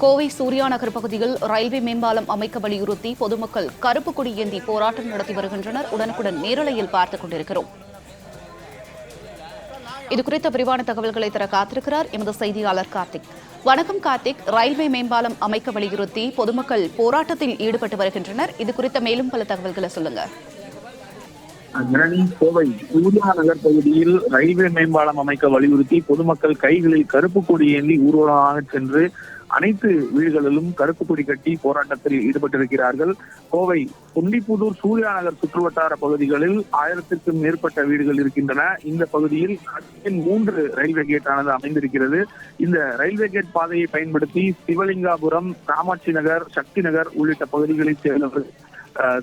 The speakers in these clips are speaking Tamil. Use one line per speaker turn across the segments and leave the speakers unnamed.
கோவை சூர்யா நகர் பகுதியில் ரயில்வே மேம்பாலம் அமைக்க வலியுறுத்தி பொதுமக்கள் கருப்பு கொடி ஏந்தி போராட்டம் நடத்தி வருகின்றனர். உடனுக்குடன் நேரலையில் பார்த்துக் கொண்டிருக்கிறோம். இதுகுறித்த விரிவான தகவல்களை தர காத்திருக்கிறார் எமது செய்தியாளர் கார்த்திக். வணக்கம் கார்த்திக். ரயில்வே மேம்பாலம் அமைக்க வலியுறுத்தி பொதுமக்கள் போராட்டத்தில் ஈடுபட்டு வருகின்றனர். இது குறித்த மேலும் பல தகவல்களை சொல்லுங்க.
ஜனனி கோவை சூர்யா நகர் பகுதியில் ரயில்வே மேம்பாலம் அமைக்க வலியுறுத்தி பொதுமக்கள் கைகளில் கருப்பு கொடி ஏந்தி ஊர்வலமாக சென்று அனைத்து வீடுகளிலும் கருப்பு கொடி கட்டி போராட்டத்தில் ஈடுபட்டிருக்கிறார்கள். கோவை புண்டிப்புதூர் சூர்யா நகர் சுற்றுவட்டார பகுதிகளில் ஆயிரத்திற்கும் மேற்பட்ட வீடுகள் இருக்கின்றன. இந்த பகுதியில் மூன்று ரயில்வே கேட்டானது அமைந்திருக்கிறது. இந்த ரயில்வே கேட் பாதையை பயன்படுத்தி சிவலிங்காபுரம் காமாட்சி நகர் சக்தி நகர் உள்ளிட்ட பகுதிகளைச் சேர்ந்தவர்கள்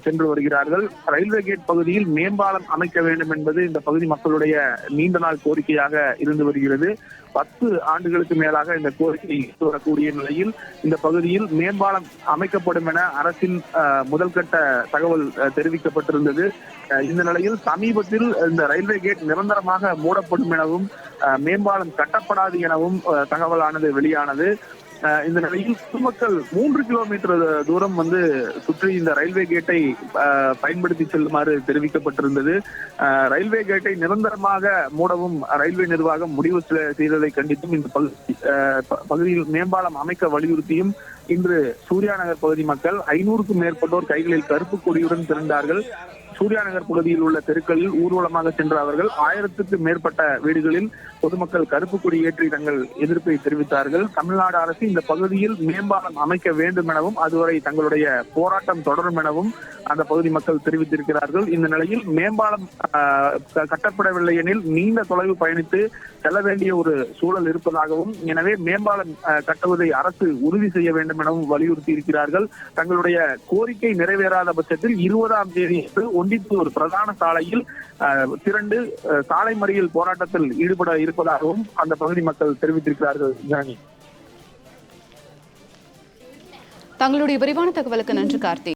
சென்று வருகிறார்கள். ரயில்வே கேட் பகுதியில் மேம்பாலம் அமைக்க வேண்டும் என்பது இந்த பகுதி மக்களுடைய நீண்ட நாள் கோரிக்கையாக இருந்து வருகிறது. பத்து ஆண்டுகளுக்கு மேலாக இந்த கோரிக்கை வரக்கூடிய நிலையில் இந்த பகுதியில் மேம்பாலம் அமைக்கப்படும் என அரசின் அஹ், முதல்கட்ட தகவல் அஹ், தெரிவிக்கப்பட்டிருந்தது. அஹ், இந்த நிலையில் சமீபத்தில் இந்த ரயில்வே கேட் நிரந்தரமாக மூடப்படும் எனவும் அஹ், மேம்பாலம் கட்டப்படாது எனவும் தகவலானது வெளியானது. இந்த நிலையில் பொதுமக்கள் மூன்று கிலோமீட்டர் தூரம் வந்து சுற்றி இந்த ரயில்வே கேட்டை பயன்படுத்தி செல்லுமாறு தெரிவிக்கப்பட்டிருந்தது. ரயில்வே கேட்டை நிரந்தரமாக மூடவும் ரயில்வே நிர்வாகம் முடிவு செய்ததை கண்டித்தும் இந்த அஹ், பகுதியில் மேம்பாலம் அமைக்க வலியுறுத்தியும் இன்று சூர்யா நகர் பகுதி மக்கள் ஐநூறுக்கும் மேற்பட்டோர் கைகளில் கருப்பு கொடியுடன் திரண்டார்கள். சூர்யா நகர் பகுதியில் உள்ள தெருக்களில் ஊர்வலமாக சென்ற அவர்கள் ஆயிரத்துக்கு மேற்பட்ட வீடுகளில் பொதுமக்கள் கருப்பு கொடி ஏற்றி தங்கள் எதிர்ப்பை தெரிவித்தார்கள். தமிழ்நாடு அரசு இந்த பகுதியில் மேம்பாலம் அமைக்க வேண்டும் எனவும் அதுவரை தங்களுடைய போராட்டம் தொடரும் எனவும் அந்த பகுதி மக்கள் தெரிவித்திருக்கிறார்கள். இந்த நிலையில் மேம்பாலம் ஆஹ், கட்டப்படவில்லை எனில் நீண்ட தொலைவு பயணித்து செல்ல வேண்டிய ஒரு சூழல் இருப்பதாகவும் எனவே மேம்பாலம் ஆஹ், கட்டுவதை அரசு உறுதி செய்ய வேண்டும் எனவும் வலியுறுத்தி இருக்கிறார்கள் தங்களுடைய கோரிக்கை நிறைவேறாத பட்சத்தில் இருபதாம் தேதி ஒன்று ஒண்டித்தூர் பிரதான சாலையில் திரண்டு சாலை மறியல் போராட்டத்தில் ஈடுபட இருப்பதாகவும் அந்த பகுதி மக்கள் தெரிவித்திருக்கிறார்கள் ஜானி
தங்களுடைய விரிவான தகவலுக்கு நன்றி கார்த்திக்